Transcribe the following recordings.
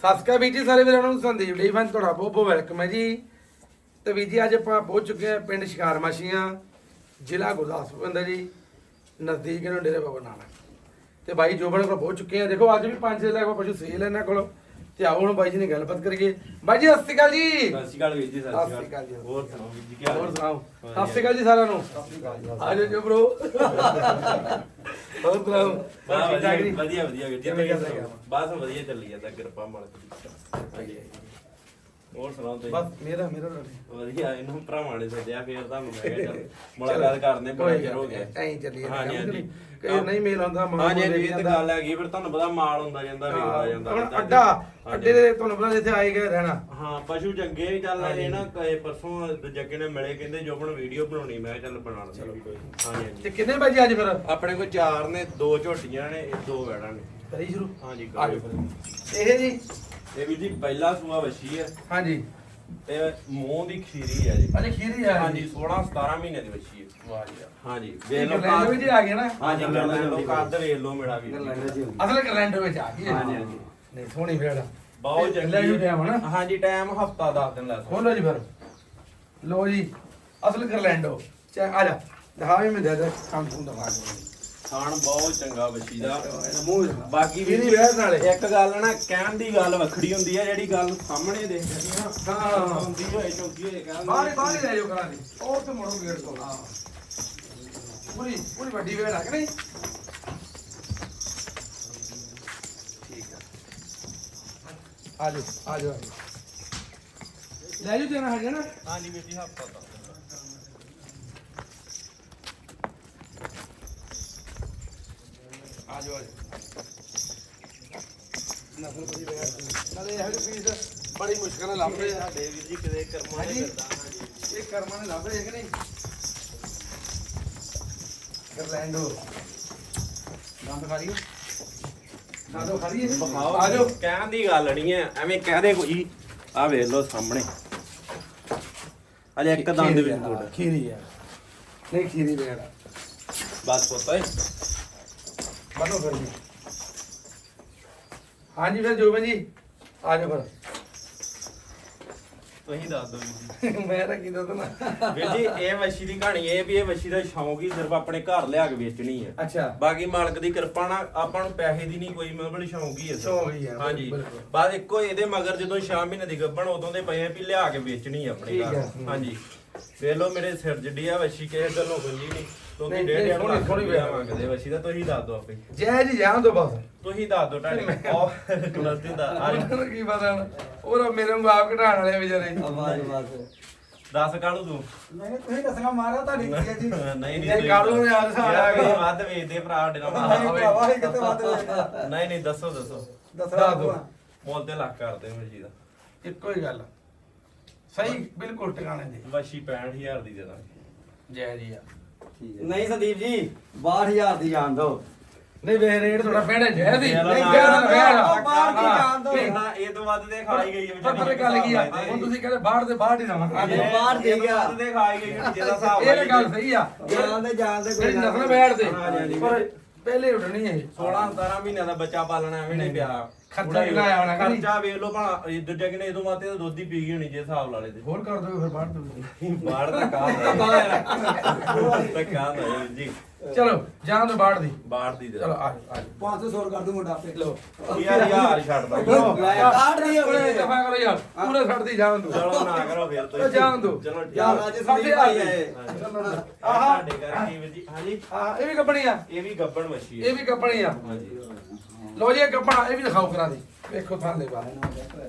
ਸਤਿ ਸ਼੍ਰੀ ਅਕਾਲ ਵੀਰ ਜੀ, ਸਾਰੇ ਵੀਰਾਂ ਨੂੰ ਸੰਦੀਪ ਲਈ ਫਨ ਤੁਹਾਡਾ ਬਹੁਤ ਬਹੁਤ ਵੈਲਕਮ ਹੈ ਜੀ। ਤੇ ਵੀਰ ਜੀ, ਅੱਜ ਆਪਾਂ ਪਹੁੰਚ ਚੁੱਕੇ ਹਾਂ ਪਿੰਡ ਸ਼ਿਕਾਰ ਮਾਸ਼ੀਆਂ ਜ਼ਿਲ੍ਹਾ ਗੁਰਦਾਸਪੁਰ ਅੰਦਰ ਜੀ, ਨਜ਼ਦੀਕ ਇਹਨਾਂ ਡੇਰੇ ਬਾਬਾ ਨਾਨਕ। ਤੇ ਬਾਈ ਜੋਬਨ ਕੋਲ ਪਹੁੰਚ ਚੁੱਕੇ ਆ ਦੇਖੋ, ਅੱਜ ਵੀ ਪੰਜ ਦੇ ਲਗਭਗ ਪਸ਼ੂ ਸੇਲ ਇਹਨਾਂ ਕੋਲ। ਤੇ ਆਓ ਹੁਣ ਬਾਈ ਜੀ ਨੇ ਗੱਲਬਾਤ ਕਰੀਏ। ਬਾਈ ਜੀ ਸਤਿ ਸ਼੍ਰੀ ਅਕਾਲ ਜੀ। ਸਤਿ ਸ਼੍ਰੀ ਅਕਾਲ ਵੀਰ ਜੀ ਸਤਿ ਸ਼੍ਰੀ ਅਕਾਲ। ਜੀ। ਹੋਰ ਸੁਣਾਓ ਵੀਰ ਜੀ ਕੀ ਹਾਲ ਹੋਰ? ਸੁਣਾਓ। ਸਤਿ ਸ਼੍ਰੀ ਅਕਾਲ ਜੀ ਸਾਰਿਆਂ ਨੂੰ। ਆਜੋ ਜੋ ਬ్రో ਹੋਰ ਸੁਣਾਓ? ਜੀ? ਵਧੀਆ ਵਧੀਆ ਵੀਰ ਜੀ? ਬਸ ਵਧੀਆ ਚੱਲੀ ਜਾਂਦਾ ਕਿਰਪਾ ਮਾਲਕ ਦੀ। ਹੋਰ ਸੁਣਾਓ ਤੁਸੀਂ? ਬਸ ਮੇਰਾ ਮੇਰਾ ਤੁਹਾਡੇ ਵਧੀਆ ਇਹਨੂੰ ਭਰਾਵਾਂ ਨੇ ਸੱਦਿਆ ਫੇਰ ਤੁਹਾਨੂੰ ਮੈਂ ਕਿਹਾ ਚੱਲ ਮੁਲਾਕਾਤ ਕਰਦੇ ਬੜਾ ਚਿਰ ਹੋ ਗਿਆ। ਐਂ ਚੱਲੀ ਜਾਂਦਾ ਹਾਂਜੀ, ਹਾਂਜੀ। ਕਈ ਨਹੀਂ ਮੇਲ ਆਉਂਦਾ ਮਾਲ ਹਾਂਜੀ ਹਾਂਜੀ ਇਹ ਤਾਂ। ਗੱਲ ਹੈਗੀ ਫਿਰ ਤੁਹਾਨੂੰ ਪਤਾ ਮਾਲ ਹੁੰਦਾ ਜਾਂਦਾ ਵੇਖਦਾ ਜਾਂਦਾ ਹੁਣ ਅੱਡਾ। ਅੱਡੇ ਦੇ ਤੁਹਾਨੂੰ ਪਤਾ ਜਿੱਥੇ ਆਏ ਗਏ ਰਹਿਣਾ। ਹਾਂ ਪਸ਼ੂ ਚੰਗੇ ਵੀ ਚੱਲ। ਇਹ ਨਾ ਕਏ ਪਰਸੋਂ ਜੱਗੇ ਨੇ ਮਿਲੇ ਕਹਿੰਦੇ ਜੋਬਨ ਵੀਡੀਓ ਬਣਾਉਣੀ ਮੈਂ ਕਿਹਾ ਚੱਲ ਬਣਾ ਚਲੋ ਕੋਈ ਹਾਂਜੀ ਹਾਂਜੀ। ਤੇ ਕਿੰਨੇ ਵਜੇ ਅੱਜ ਫਿਰ? ਆਪਣੇ ਕੋਲ ਚਾਰ ਨੇ ਦੋ ਝੋਟੀਆਂ ਨੇ ਇਹ ਦੋ ਵੈੜਾਂ ਨੇ। ਕਰੀ ਸ਼ੁਰੂ? ਹਾਂਜੀ ਕਰੋ। ਇਹ ਜੀ ਇਹ ਵੀ ਜੀ ਪਹਿਲਾ ਸੂਆ ਵਛੀ ਹੈ। ਹਾਂਜੀ। ਤੇ ਮੂੰਹ ਦੀ ਖੀਰੀ ਹੈ ਜੀ। ਅਜੇ ਖੀਰੀ ਆ ਹਾਂਜੀ 16 17 ਮਹੀਨੇ ਦੀ ਵਛੀ ਹੈ ਵਾਹ ਜੀ ਹਾਂਜੀ ਵੇਖ ਲਓ ਗਰਲੈਂਡ ਵਿੱਚ ਆ ਗਿਆ ਨਾ? ਹਾਂਜੀ ਗਰਲੈਂਡ ਲੋ ਕੱਦ ਵੇਖ ਲਓ ਮੇਰਾ ਵੀ ਅਸਲ ਗਰਲੈਂਡ ਵਿੱਚ ਆ ਗਈ। ਹਾਂਜੀ, ਹਾਂਜੀ। ਨਹੀਂ ਸੋਹਣੀ ਫੇੜ ਬਹੁਤ ਲੈ ਚੰਗੀ ਜੂ ਟਾਈਮ ਹਨਾ? ਹਾਂਜੀ ਟਾਈਮ ਹਫਤਾ 10 ਦਿਨ ਲੱਗ ਖੋਲੋ ਜੀ ਫਿਰ। ਲੋ ਜੀ ਅਸਲ ਗਰਲੈਂਡੋ ਚਾ ਆ ਜਾ। ਦਿਖਾ ਵੀ ਮੈਂ ਦੇ ਦੇ। ਕੰਮ ਤੋਂ ਦਿਖਾ ਦੇ ਖਾਣ ਬਹੁਤ ਚੰਗਾ ਵਛੀ ਦਾ। ਬਾਕੀ ਵੀ ਇਹਦੀ ਵੈਰ ਨਾਲੇ ਇੱਕ ਗੱਲ ਨਾ ਕਹਿਣ ਦੀ ਗੱਲ ਵੱਖਰੀ ਹੁੰਦੀ ਹੈ ਜਿਹੜੀ ਗੱਲ ਸਾਹਮਣੇ ਦੇਖਦੀ ਨਾ ਹਾਂ। ਹੁੰਦੀ ਹੋਏ ਚੌਕੀ ਹੋਏ ਕਹਿੰਦੇ ਬਾਹਰ ਹੀ- ਬਾਹਰ ਹੀ ਲੈ ਜਾਓ ਕਰਾਂ ਦੀ ਉਹ ਤੇ ਮੋੜੋ ਗੇਟ ਤੋਂ। ਹਾਂ। ਪੂਰੀ ਪੂਰੀ ਵੱਡੀ ਵੇੜ ਆ ਕਿ ਨਹੀਂ? ਠੀਕ ਆ। ਆ ਜਾਓ ਆ ਜਾਓ। ਆ ਜਾਓ। ਲੈ ਜਾਓ ਦੇਣਾ ਹੈ ਨਾ। ਹਾਂਜੀ ਵੀਰ ਜੀ ਹਫਤਾ ਤੱਕ ਆ ਜਾਓ ਆ ਜਾਓ ਨਸਲ ਬੜੀ ਵੇੜ ਨਾਲੇ ਇਹੋ ਜਿਹੇ ਪੀਸ ਬੜੀ ਮੁਸ਼ਕਲ ਨਾਲ ਲੱਭਦੇ ਆ। ਸਾਡੇ ਵੀਰ ਜੀ ਕਿਤੇ ਕਰਮਾਂ ਹਾਂਜੀ। ਕਰਦਾ ਹਾਂਜੀ ਇਹ ਕਰਮਾਂ ਨੇ ਲੱਭਦੇ ਹੈ ਕਿ ਨਹੀਂ? ਗਰਲੈਂਡੋ ਦੰਦ ਖਾ ਰਹੀ ਦੰਦੋ ਖਾ ਰਹੀ ਹੈ ਆ ਜਾਓ ਕਹਿਣ ਦੀ ਗੱਲ ਨਹੀਂ ਹੈ। ਐਵੇਂ ਕਹਿ ਦੇ ਕੋਈ। ਆ ਵੇਖ ਲਓ ਸਾਹਮਣੇ। ਅਜੇ ਇੱਕ ਦੰਦ ਵੀ ਟੁੱਟ ਖੀਰੀ ਆ। ਨਹੀਂ ਖੀਰੀ ਵੇੜ ਬਸ ਪਤਾ ਹੈ ਬੰਨੋ ਫਿਰ ਜੀ। ਹਾਂਜੀ ਫਿਰ ਜੋਬਨ ਜੀ ਆ ਜਾਓ ਫਿਰ। ਤੁਸੀਂ ਦੱਸ ਦਿਓ ਵੀਰ ਜੀ। ਮੈਂ ਤਾਂ ਕੀ ਦੱਸਣਾ। ਵੀਰ ਜੀ ਇਹ ਵਸ਼ੀ ਦੀ ਕਹਾਣੀ ਇਹ ਵੀ ਇਹ ਵਸ਼ੀ ਦਾ ਸ਼ੌਂਕ ਹੀ ਸਿਰਫ ਆਪਣੇ ਘਰ ਲਿਆ ਕੇ ਵੇਚਣੀ ਹੈ। ਅੱਛਾ। ਬਾਕੀ ਮਾਲਕ ਦੀ ਕਿਰਪਾ ਨਾਲ ਆਪਾਂ ਨੂੰ ਪੈਸੇ ਦੀ ਨਹੀਂ ਕੋਈ ਮਤਲਬ ਸ਼ੌਂਕ ਹੀ ਹੈ ਸਿਰਫ। ਸ਼ੌਂਕ ਹੀ ਹੈ, ਹਾਂਜੀ। ਬਿਲਕੁਲ। ਬਸ ਇੱਕੋ ਇਹਦੇ ਮਗਰ ਜਦੋਂ 6 ਮਹੀਨੇ ਦੀ ਗੱਭਣ ਉਦੋਂ ਦੇ ਪਏ ਆ ਵੀ ਲਿਆ ਕੇ ਵੇਚਣੀ ਹੈ ਆਪਣੇ ਠੀਕ ਘਰ। ਹੈ, ਹੂੰ। ਹਾਂਜੀ। ਵੇਖ ਲਓ ਮੇਰੇ ਸਿਰ ਜਿੱਡੀ ਆ ਵਸ਼ੀ ਕਿਸੇ ਗੱਲੋਂ ਗੁੰਜੀ ਨਹੀਂ। ਕਿਉਂਕਿ ਨਹੀਂ, ਡੇਢ ਨਹੀਂ, ਡੇਢ ਸੋਹਣੀ- ਲੱਖ ਸੋਹਣੀ ਰੁਪਇਆ ਵਿਆਹ ਮੰਗਦੇ ਵਸ਼ੀ ਦਾ ਤੁਸੀਂ ਦੱਸ ਦਿਓ ਆਪੇ। ਜੈ ਜੀ ਜਾਣ ਦੋ ਬਸ ਤੁਸੀਂ ਦੱਸ ਦਿਓ ਤੁਹਾਡੇ ਉਹ ਗਲਤੀ ਦਾ ਆ ਉਹਨਾਂ ਨੂੰ ਕੀ ਪਤਾ ਹੁਣ? ਉਹ ਮੇਰੇ ਨੂੰ ਆਪ ਘਟਾਣ ਵਾਲੇ ਵਿਚਾਰੇ। ਆਵਾਜ਼ ਆਵਾਜ਼। ਦੱਸ ਕਾਲੂ ਤੂੰ? ਨਹੀਂ ਤੁਸੀਂ ਦੱਸਣਾ ਮਾਰਾ ਤੁਹਾਡੀ ਕੀ ਹੈ ਜੀ। ਨਹੀਂ ਨਹੀਂ ਇਹ ਕਾਲੂ ਨੇ ਯਾਰ ਸਾਡਾ ਯਾਰ, ਵੀ- ਵੱਧ ਵੇਚਦੇ ਭਰਾ ਸਾਡੇ ਨਾਲ ਨਹੀਂ ਭਰਾਵਾ ਇਹ ਕਿਤੇ ਵੱਧ ਵੇਖਦਾ ਨਹੀਂ ਨਹੀਂ ਦੱਸੋ ਦੱਸੋ। ਦੱਸਣਾ ਦੱਸ ਦਿਓ। ਮੁੱਲ ਤੇ ਲੱਖ ਕਰਦੇ ਵਸ਼ੀ ਦਾ। ਇੱਕੋ ਹੀ ਗੱਲ। ਸਹੀ ਬਿਲਕੁਲ ਟਿਕਾਣੇ ਦੇ। ਵਸ਼ੀ 65000 ਦੀ ਦੇ ਦਾਂਗੇ। ਜੈ ਜੀ ਆ। ਨਹੀਂ ਸੰਦੀਪ ਜੀ 62000 ਦੀ ਜਾਣ ਦੋ ਨਹੀਂ ਵੇ ਰੇਟ ਥੋੜਾ ਪੈਣਾ ਜੈ ਦੀ ਨਹੀਂ ਨਾ, ਜੈ ਨਾ, ਦਾ ਵੇੜਾ ਉਹ ਬਾਹਰ ਕੀ ਜਾਣ ਦਿਓ। ਇਹ ਤਾਂ ਇਹ ਤੋਂ ਵੱਧ ਦੇ ਖਾਈ ਗਈ ਪਰ ਪਰ ਗੱਲ ਕੀ ਆ? ਹੁਣ ਤੁਸੀਂ ਕਹਿੰਦੇ ਬਾਹਰ ਦੇ ਬਾਹਰ ਹੀ ਬਾਹਰ ਦੇ ਇਹ ਤੋਂ ਵੱਧ ਦੇ ਖਾਈ ਗਈ ਜਿਹਦਾ ਹਿਸਾਬ ਇਹ ਤਾਂ ਗੱਲ ਸਹੀ ਆ। ਜਾਣ ਦੇ ਜਾਣ ਦੇ ਜਿਹੜੀ ਨਸਲ ਹਾਂਜੀ, ਹਾਂਜੀ। ਪਰ ਪਹਿਲੇ ਉੱਡਣੀ ਇਹ। 16 17 ਮਹੀਨਿਆਂ ਦਾ ਬੱਚਾ ਪਾਲਣਾ ਐਵੇਂ ਨਹੀਂ ਪਿਆ। ਖਰਚਾ ਕਿੰਨਾ ਆਇਆ ਹੋਣਾ ਕਿ ਨਹੀਂ? ਖਰਚਾ ਵੇਖ ਲਓ ਇਹ ਦੂਜਾ ਕਿਨੇ ਇਦੋਂ ਮਾਤੇ ਤਾਂ ਦੁੱਧ ਹੀ ਪੀ ਗਈ ਹੋਣੀ ਜੇ ਹਿਸਾਬ ਲਾ ਲੇ ਤੇ। ਹੋਰ ਕਰ ਦਿਓ ਫਿਰ ਬਾਹਰ ਤੋਂ। ਬਾਹਰ ਦਾ ਕਾਹ ਦਾ ਕਾਹ ਦਾ ਜੀ। ਚਲੋ ਜਾਣ ਦੋ ਬਾਹਰ ਦੀ। ਬਾਹਰ ਦੀ ਦੇ ਚਲੋ ਆ ਜਾਓ, ਆ 500 ਸੌ ਕਰ ਦੂੰ ਮੁੰਡਾ ਆਪੇ। ਲੋ ਯਾਰ ਯਾਰ ਛੱਡਦਾ ਲਓ। ਲੈ ਕਾਢ ਨਹੀਂ ਓਏ ਹੋਵੇ। ਦਫਾ ਕਰੋ ਯਾਰ ਪੂਰੇ ਛੱਡਦੀ ਜਾਣ ਦੋ ਚਲੋ ਨਾ ਕਰੋ ਫਿਰ ਉਹ ਜਾਣ ਦਿਓ। ਚਲੋ ਯਾਰ ਅੱਜ ਸੰਦੀਪ ਭਾਈ ਆਏ। ਆਹਾ ਸਾਡੇ ਕਰਕੇ ਵੀਰ ਜੀ ਹਾਂਜੀ। ਆ ਇਹ ਵੀ ਕੱਪਣੀ ਆ। ਇਹ ਵੀ ਗੱਬਣ ਮੱਛੀ ਇਹ ਵੀ ਕੱਪਣੀ ਆ। ਹਾਂਜੀ। ਲੋ ਜੀ ਇਹ ਕੱਪੜਾ ਇਹ ਵੀ ਦਿਖਾਓ ਕਰਾ ਦੇ ਵੇਖੋ ਥਾਲੇ ਬਾਹਰ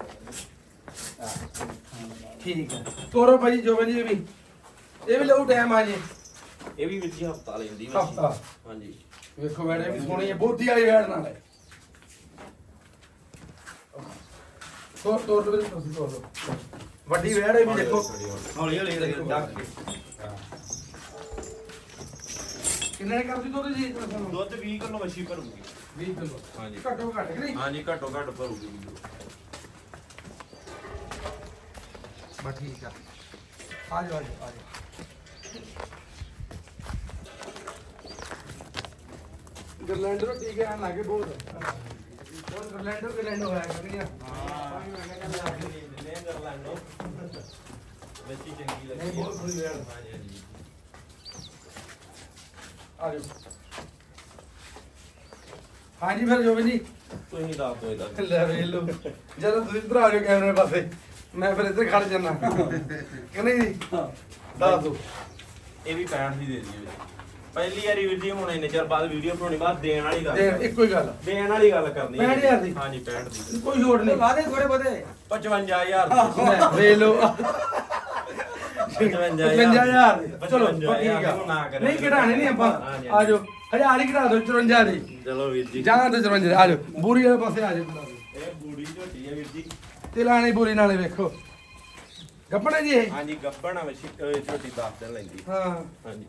ਠੀਕ ਹੈ। ਤੋਰੋ ਭਾਜੀ ਜੋਬਨ ਜੀ ਇਹ ਵੀ। ਇਹ ਵੀ ਲਊ ਟਾਈਮ ਆ ਜੀ। ਇਹ ਵੀ ਵੀਰ ਜੀ ਹਫਤਾ ਲੈਂਦੀ ਹਫ਼ਤਾ। ਹਾਂਜੀ। ਵੇਖੋ ਵੈੜ ਇਹ ਵੀ ਸੋਹਣੀ ਹੈ ਬੋਧੀ ਵਾਲੀ ਵੈੜ ਨਾਲ। ਹੈ ਤੋਰ ਤੋਰ ਲਓ ਤੁਸੀਂ ਤੋਰ ਲਓ। ਵੱਡੀ ਵੈੜ ਇਹ ਵੀ ਦੇਖੋ। ਹੌਲੀ ਹੌਲੀ ਦੇਖੋ। ਡੱਕ ਕੇ। ਕਿੰਨੇ ਕਰਦੀ ਦੁੱਧ ਜੀ? ਦੁੱਧ 20 ਕਿਲੋ ਮੱਛੀ ਭਰੂਗੀ। 20 ਕਿਲੋ। ਹਾਂਜੀ। ਘੱਟੋ ਘੱਟ ਕਿ ਨਹੀਂ? ਹਾਂਜੀ ਘੱਟੋ ਘੱਟ ਭਰੂਗੀ ਬਸ ਠੀਕ ਆ। ਆ ਜਾਓ ਆ ਜਾਓ ਆ ਜਾਓ। ਗਰਲੈਂਡਰ ਟੀਕੇ ਆਣ ਲੱਗੇ ਬਹੁਤ? ਬਹੁਤ ਗਰਲੈਂਡਰ ਗਰਲੈਂਡਰ ਹੋਇਆ ਕਰਨੀਆਂ ਹਾਂ ਬੱਚੀ ਚੰਗੀ ਲੱਗੀ ਬਹੁਤ ਸੋਹਣੀ ਵੈੜ। ਹਾਂਜੀ ਹਾਂਜੀ। ਆ ਜਾਓ। ਹਾਂਜੀ ਫਿਰ ਜੋਬਨ ਜੀ। ਤੁਸੀਂ ਦੱਸ ਦਿਓ। ਇਹਦਾ ਲੈ ਵੇਖ ਲਓ। ਜਦੋਂ ਤੁਸੀਂ ਇੱਧਰ ਆ ਜਾਓ ਕੈਮਰੇ ਪਾਸੇ ਮੈਂ ਫਿਰ ਇੱਧਰ ਖੜ ਜਾਣਾ ਕਿ ਨਹੀਂ ਜੀ? ਦੱਸ ਦਿਓ। ਇਹ ਵੀ 65 ਦੀ ਦੇ ਦਿਓ ਜੀ ਪਹਿਲੀ ਵਾਰੀ ਵੀਰ ਜੀ ਹੁਣ ਇੰਨੇ ਚਿਰ ਬਾਅਦ ਵੀਡੀਓ ਬਣਾਉਣੀ ਬਾਅਦ ਦੇਣ ਵਾਲੀ ਗੱਲ ਦੇ ਕਰਨੀ। ਇੱਕੋ ਹੀ ਗੱਲ। ਦੇਣ ਵਾਲੀ ਗੱਲ ਕਰਨੀ ਹੈ। 65,000 ਦੀ? ਹਾਂਜੀ 65 ਦੀ। ਕੋਈ ਛੋਟ ਨਹੀਂ। ਵਾਦੇ ਥੋੜੇ ਬੋਦੇ 55000 ਲੈ, ਵੇਖ ਲਓ। 55000 ਚਲੋ ਠੀਕ ਆ। ਨਹੀਂ ਘਟਾਣੇ ਨਹੀਂ ਆਪਾਂ। ਆ ਜਾਓ। ਹਜ਼ਾਰ ਹੀ ਘਟਾ ਦਿਓ 54 ਦੀ। ਚਲੋ ਵੀਰ ਜੀ। ਜਾਂ ਤੇ 54 ਆ ਜਾਓ। ਬੂਰੀ ਵਾਲੇ ਪਾਸੇ ਆ ਜਾਓ। ਇਹ ਬੂੜੀ ਝੋਟੀ ਹੈ ਵੀਰ ਜੀ। ਤੇ ਲਾਣੇ ਬੂਰੀ ਨਾਲੇ ਵੇਖੋ। ਗੱਪਣਾ ਜੀ ਇਹ? ਹਾਂਜੀ ਗੱਬਣ ਵਿੱਚ ਝੋਟੀ 10 ਦਿਨ ਲੈਂਦੀ। ਹਾਂ। ਹਾਂਜੀ।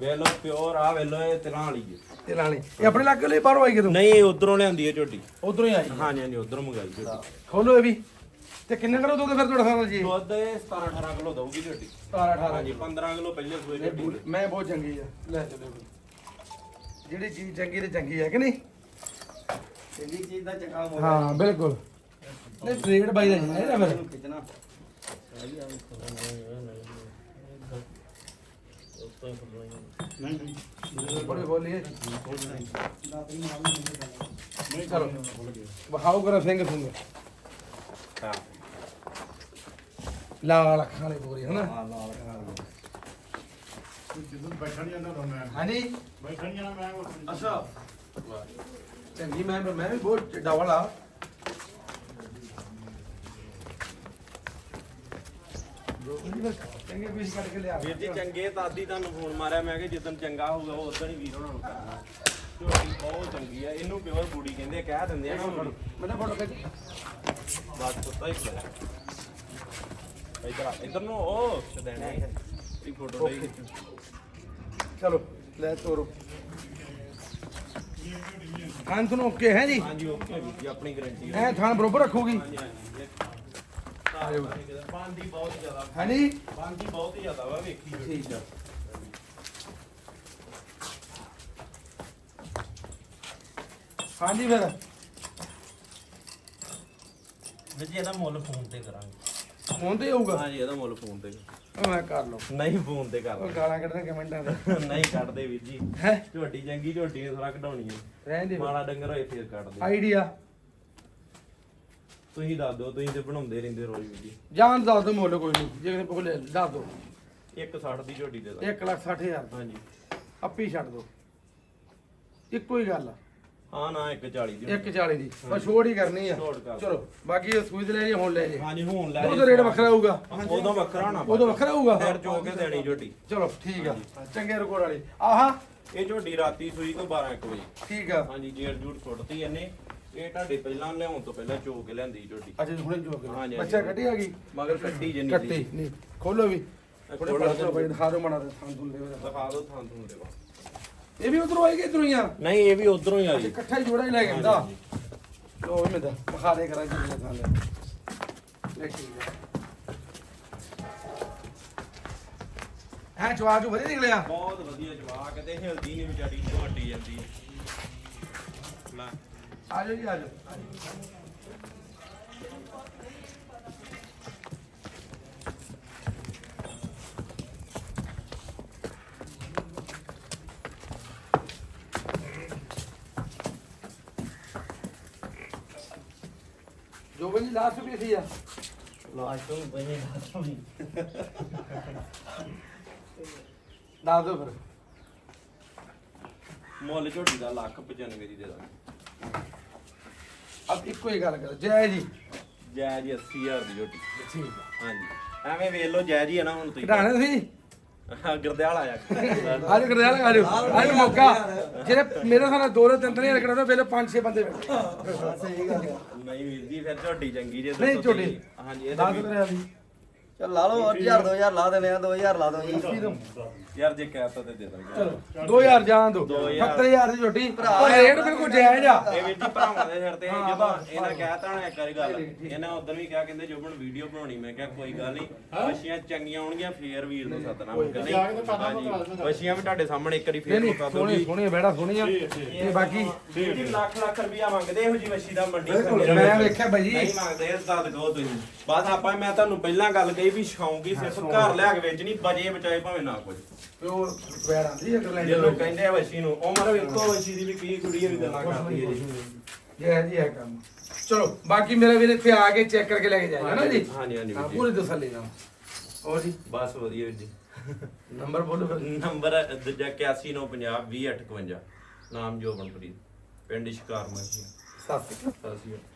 ਵੇਖ ਲਓ ਪਿਓਰ ਆ ਵੇਖ ਲਓ ਇਹ ਤਿਲਾਂ ਵਾਲੀ ਹੈ ਤੇ ਲਾਣੇ। ਇਹ ਆਪਣੇ ਇਲਾਕੇ ਲਈ ਬਾਹਰੋਂ ਆਈ ਕਿਦੋਂ? ਨਹੀਂ ਇਹ ਉਧਰੋਂ ਲਿਆਂਦੀ ਹੈ ਝੋਟੀ। ਉਧਰੋਂ ਹੀ ਆਈ। ਹਾਂਜੀ ਹਾਂਜੀ ਉਧਰੋਂ ਮੰਗਾਈ ਝੋਟੀ। ਖੋਲੋ ਇਹ ਵੀ। ਤੇ ਕਿੰਨੇ ਕਰੋ ਦੋਗੇ ਫਿਰ ਤੁਹਾਡਾ ਸਾਰਾ ਜੀ? ਦੁੱਧ ਇਹ 17 18 ਕਿਲੋ ਦਊਗੀ ਝੋਟੀ। 17 18 ਹਾਂਜੀ 15 ਕਿਲੋ ਪਹਿਲੇ ਸੂਏ ਝੋਟੀ ਮੈਂ ਬਹੁਤ ਚੰਗੀ ਆ। ਲੈ ਚਲੋ। ਜਿਹੜੀ ਚੀਜ਼ ਚੰਗੀ ਤੇ ਚੰਗੀ ਹੈ ਕਿ ਨਹੀਂ? ਚੰਗੀ ਚੀਜ਼ ਦਾ ਚੰਗਾ ਮੁੱਲ ਹਾਂ। ਬਿਲਕੁਲ। ਨਹੀਂ ਰੇਟ ਬਾਈ ਦਾ ਨਹੀਂ ਨਾ ਫਿਰ। ਖਿੱਚਣਾ। ਬੜੇ ਬੋਲੀਏ ਚਲੋ। ਵਹਾਓ ਕਰਾ ਸਿੰਘ ਸਿੰਘ। ਹਾਂ। ਲਾਲ ਅੱਖਾਂ ਵਾਲੇ ਪੂਰੀ ਹਨਾ ਹਾਂ ਲਾਲ ਕਰਾ ਜਦੋਂ ਬੈਠਣ ਜਾਂਦਾ ਹੁੰਦਾ ਮੈਂ ਹਾਂਜੀ। ਬੈਠਣ ਜਾਣਾ ਮੈਂ ਉਹ- ਅੱਛਾ। ਚੰਗੀ ਮੈਂ ਮੈਂ ਵੀ ਬਹੁਤ ਚੱਡਾ ਵਾਲਾ। ਚੰਗੇ ਪੀਸ ਕੱਢ ਕੇ ਲਿਆ। ਵੀਰ ਜੀ ਚੰਗੇ ਦਾਦੀ ਤੁਹਾਨੂੰ ਫੋਨ ਮਾਰਿਆ ਮੈਂ ਕਿ ਜਿੱਦਣ ਚੰਗਾ ਹੋਊਗਾ ਉਹ ਉਦੋਂ ਹੀ ਵੀਰ ਹੋਣਾ ਨੂੰ ਕਰਨਾ। ਝੋਟੀ ਬਹੁਤ ਚੰਗੀ ਆ ਇਹਨੂੰ ਪਿਓਰ ਬੂੜੀ ਕਹਿੰਦੇ ਆ, ਕਹਿ ਦਿੰਦੇ ਆ ਨਾ ਹੁਣ ਮੈਨੂੰ ਫੋਟੋ ਖਿੱਚ ਬਸ ਕੁੱਤਾ ਹੀ ਪਿਆ ਇਧਰ ਇਧਰ ਨੂੰ ਉਹ ਛਦੈਣੇ ਇਹ ਫੋਟੋ ਲਈ ਚਲੋ ਲੈ ਤੋਰੋ। ਖਾਨ ਤੁਹਾਨੂੰ ਓਕੇ ਹੈ ਜੀ? ਹਾਂਜੀ ਓਕੇ ਜੀ ਆਪਣੀ ਗਾਰੰਟੀ ਐ ਥਾਨ ਬਰੋਬਰ ਰੱਖੂਗੀ? ਬੰਦੀ ਬਹੁਤ ਜ਼ਿਆਦਾ ਹਾਂਜੀ? ਬੰਦੀ ਬਹੁਤ ਹੀ ਜ਼ਿਆਦਾ ਵਾ ਵੇਖੀ। ਠੀਕ ਆ। ਹਾਂਜੀ ਫਿਰ। ਵੀਰ ਜੀ ਇਹਦਾ ਮੁੱਲ ਫੋਨ ਤੇ ਕਰਾਂਗੇ। ਹੁਣ ਤੇ ਹੋਊਗਾ ਹਾਂਜੀ ਇਹਦਾ ਮੁੱਲ ਫੋਨ ਤੇ ਉਹ ਮੈਂ ਕਰ ਲਓ। ਨਹੀਂ ਫੋਨ ਤੇ ਉਹ ਕਰ ਗਾਲਾਂ ਕੱਢਦੇ ਕਮੈਂਟਾਂ ਦੇ। ਨਹੀਂ ਕੱਢਦੇ ਵੀਰ ਜੀ। ਹੈ? ਝੋਟੀ ਚੰਗੀ ਝੋਟੀ ਨੇ ਸਾਰਾ ਕਢਾਉਣੀ ਹੈ। ਰਹਿਣ ਦੇ। ਮਾੜਾ ਡੰਗਰ ਹੋਏ ਫੇਰ ਕੱਢਦੇ ਆਈਡੀਆ? ਤੁਸੀਂ ਦੱਸ ਦਿਓ ਤੁਸੀਂ ਤੇ ਬਣਾਉਂਦੇ ਰਹਿੰਦੇ ਰੋਜ਼ ਵੀਰ ਜੀ। ਜਾਨ ਦੱਸ ਦੋ ਮੁੱਲ ਕੋਈ ਨਹੀਂ। ਜੇ ਕਿਸੇ ਕੋਲ ਦੱਸ ਦੋ 160 ਦੀ ਝੋਟੀ ਦੇ ਦਾਂ 1 ਲੱਖ 60 ਹਜ਼ਾਰ। ਹਾਂਜੀ। ਅੱਪੀ ਛੱਡ ਦੋ ਇੱਕੋ ਹੀ ਗੱਲ ਆ। ਹਾਂ ਨਾ 140 ਦੀ 140 ਦੀ। ਬਸ ਛੋੜ ਹੀ ਕਰਨੀ ਆ। ਛੋੜ ਕਰ। ਚਲੋ ਬਾਕੀ ਇਹ ਸੂਈ ਤੇ ਲੈ ਜੇ ਹੁਣ ਲੈ ਜੇ ਹਾਂਜੀ ਹੁਣ ਲੈ ਉਹਦਾ ਰੇਟ ਵੱਖਰਾ ਹੋਊਗਾ। ਉਦੋਂ ਵੱਖਰਾ ਹੋਣਾ ਉਦੋਂ ਵੱਖਰਾ ਹੋਊਗਾ। ਫਿਰ ਚੋ ਕੇ ਦੇਣੀ ਝੋਟੀ। ਚਲੋ ਠੀਕ ਆ। ਚੰਗੇ ਰਿਕਾਰਡ ਵਾਲੀ। ਆਹਾ। ਇਹ ਝੋਟੀ ਰਾਤੀ ਸੂਈ ਤੋਂ 12 1 ਵਜੇ। ਠੀਕ ਆ। ਹਾਂਜੀ ਜੇਰ ਜੂੜ ਸੁੱਟਤੀ ਇਹਨੇ। ਇਹ ਤੁਹਾਡੇ ਪਹਿਲਾਂ ਲਿਆਉਣ ਤੋਂ ਪਹਿਲਾਂ ਚੋ ਕੇ ਲਿਆਂਦੀ ਝੋਟੀ। ਅੱਛਾ ਹੁਣੇ ਜੋ ਹਾਂਜੀ, ਹਾਂਜੀ। ਬੱਚਾ ਕੱਢੀ ਆ ਗਈ? ਮਗਰ ਕੱਟੀ ਜਿੰਨੀ ਕੱਟੀ ਨਹੀਂ। ਖੋਲੋ ਵੀ। ਇਹ ਥੋੜੇ ਖੋਲੋ ਪਾਸੋਂ ਬਈ ਦਿਖਾ ਦਿਓ ਮਾੜਾ ਜਿਹਾ ਥਾਂ ਥੁੰਦੇ ਦਿਖਾ ਦਿਓ ਥਾਂ ਤੁਹਾਨੂੰ ਦੇਵਾ ਇਹ ਵੀ ਉਧਰੋਂ ਕਿ ਇਧਰੋਂ ਹੀ ਆ? ਨਹੀਂ ਇਹ ਵੀ ਉਧਰੋਂ ਹੀ ਆਈ। ਇਕੱਠਾ ਹੀ ਜੋੜਾ ਹੀ ਲੈ ਕੇ ਆਂਦਾ। ਲੋ ਮੈਂ ਦਾ ਬਖਾ ਦੇ ਕਰਾਂ ਜੀ ਥਾਂ ਲੈ ਲੈ ਠੀਕ ਆ ਹੈ ਜਵਾਬ ਜੋ ਵਧੀਆ ਨਿਕਲਿਆ? ਬਹੁਤ ਵਧੀਆ ਜਵਾਕ ਤੇ ਹਿਲਦੀ ਨਹੀਂ ਵਿਚਾਰੀ ਝੋਟੀ ਜਾਂਦੀ ਲੈ। ਆ ਜਾਓ ਜੀ ਆ ਜਾਓ। ਦੱਸ ਦਿਓ ਫਿਰ। ਮੁੱਲ ਝੋਟੀ ਦਾ ਲੱਖ 95 ਦੀ ਦੇ ਦਾਂਗੇ। ਅਬ ਇੱਕੋ ਹੀ ਗੱਲ ਕਰ ਜੈ ਜੀ। ਜੈ ਜੀ 80000 ਦੀ ਝੋਟੀ। ਠੀਕ ਆ। ਹਾਂਜੀ। ਐਵੇਂ ਵੇਖ ਲਓ ਜੈ ਜੀ ਹੈ ਨਾ ਹੁਣ ਤੁਸੀਂ ਘਟਾਣੇ ਸੀ ਹਾਂ, ਗੁਰਦਿਆਲ ਆਇਆ। ਅੱਜ ਕਰਦਿਆ ਲਗਾ ਲਿਓ ਅੱਜ ਮੌਕਾ। ਜਿਹੜੇ ਮੇਰੇ ਸਾਹਮਣੇ ਦੋ ਦੋ ਤਿੰਨ ਤਿੰਨ ਹਜ਼ਾਰ ਕਰਾਉਂਦੇ ਵੇਲੇ ਪੰਜ ਛੇ ਬੰਦੇ ਬੈਠੇ। ਸਹੀ ਗੱਲ ਹੈ। ਨਹੀਂ ਵੀਰ ਜੀ ਫਿਰ ਝੋਟੀ ਚੰਗੀ ਜੇ ਨਹੀਂ ਝੋਟੀ। ਹਾਂਜੀ ਇਹ ਦੱਸ ਤਾਂ ਕਰਿਆ ਸੀ। ਚਲ ਲਾ ਲਓ 1000 2000 ਲਾ ਦਿੰਦੇ ਆ 2000 ਲਾ ਦੋ ਜੀ। ਯਾਰ ਜੇ ਕਹਿਤਾ ਤੇ ਦੇ ਦਾਂਗੇ। ਚਲੋ 2000 ਜਾਣ ਦੋ। ਦੋ ਹਜ਼ਾਰ। 70000 ਦੀ ਝੋਟੀ ਪਰ ਰੇਟ ਬਿਲਕੁਲ ਜਾਇਜ਼ ਆ। ਇਹ ਵੀਰ ਜੀ ਭਰਾਵਾਂ ਦੇ ਸਿਰ ਤੇ ਜਦੋਂ ਇਹਨਾਂ ਕਹਿਤਾ ਨਾ ਇੱਕ ਵਾਰੀ ਗੱਲ ਇਹਨਾਂ ਉਦੋਂ ਵੀ ਕਿਹਾ ਕਹਿੰਦੇ ਜੋਬਨ ਵੀਡੀਓ ਬਣਾਉਣੀ ਮੈਂ ਕਿਹਾ ਕੋਈ ਗੱਲ ਨਹੀਂ ਵਸ਼ੀਆਂ ਚੰਗੀਆਂ ਆਉਣਗੀਆਂ ਫੇਰ ਵੀਰ ਨੂੰ ਸੱਦਣਾ ਮੈਂ ਕਿਹਾ ਜਾ ਕੇ ਤਾਂ ਪਤਾ ਨਹੀਂ। ਵਸ਼ੀਆਂ ਵੀ ਤੁਹਾਡੇ ਸਾਹਮਣੇ ਇੱਕ ਵਾਰੀ ਫੇਰ ਨਹੀਂ ਬਤਾ ਦਿਓ ਸੋਹਣੀ ਜੀ। ਸੋਹਣੀ ਬੈੜਾ ਸੋਹਣੀ ਆ ਤੇ ਬਾਕੀ ਲੱਖ ਲੱਖ ਰੁਪਇਆ ਮੰਗਦੇ ਇਹੋ ਜੀ ਵਸ਼ੀ ਦਾ ਮੰਡੀ ਮੈਂ। ਵੇਖਿਆ ਜੀ। ਨਹੀਂ ਮੰਗਦੇ ਦਾ ਕਹੋ ਤੁਸੀਂ। ਬਸ ਆਪਾਂ ਮੈਂ ਤੁਹਾਨੂੰ ਪਹਿਲਾਂ ਗੱਲ ਕਹੀ ਵੀ ਸ਼ੌਂਕ ਹੀ ਸਿਰਫ ਘਰ ਲਿਆ ਕੇ ਵੇਚਣੀ ਬਜੇ ਬਚਾਏ ਭਾਵੇਂ ਨਾ ਕੁਝ ਪਿਓਰ ਵੈੜ ਆਂਦੀ ਹੈ ਗਰਲੈਂਡ ਜਦੋਂ ਕਹਿੰਦੇ ਆ ਵਸ਼ੀ ਨੂੰ ਉਮਰ ਵੇਖੋ ਵਸ਼ੀ ਦੀ ਵੀ ਕੀ ਕੁੜੀ ਵੀ ਗੱਲਾਂ ਕਰਦੀ ਹੈ ਜੀ। ਇਹ ਜੀ ਹੈ ਕੰਮ। ਚਲੋ ਬਾਕੀ ਮੇਰਾ ਵੀਰ ਇੱਥੇ ਆ ਕੇ ਚੈੱਕ ਕਰਕੇ ਲੈ ਕੇ ਜਾਏਗਾ ਨਾ ਜੀ? ਹਾਂਜੀ, ਹਾਂਜੀ, ਹਾਂ, ਵੀਰ ਜੀ। ਪੂਰੀ ਤਸੱਲੀ ਨਾਲ। ਹੋਰ ਜੀ? ਬਸ ਵਧੀਆ ਜੀ। ਨੰਬਰ ਬੋਲੋ ਨੰਬਰ ਦੂਜਾ 819050 2058 ਨਾਮ ਜੋਬਨਪ੍ਰੀਤ ਪਿੰਡ ਸ਼ਿਕਾਰ ਮਾਸ਼ੀ ਸਤਿ ਸ਼੍ਰੀ ਅਕਾਲ। ਸਤਿ ਸ਼੍ਰੀ ਅਕਾਲ।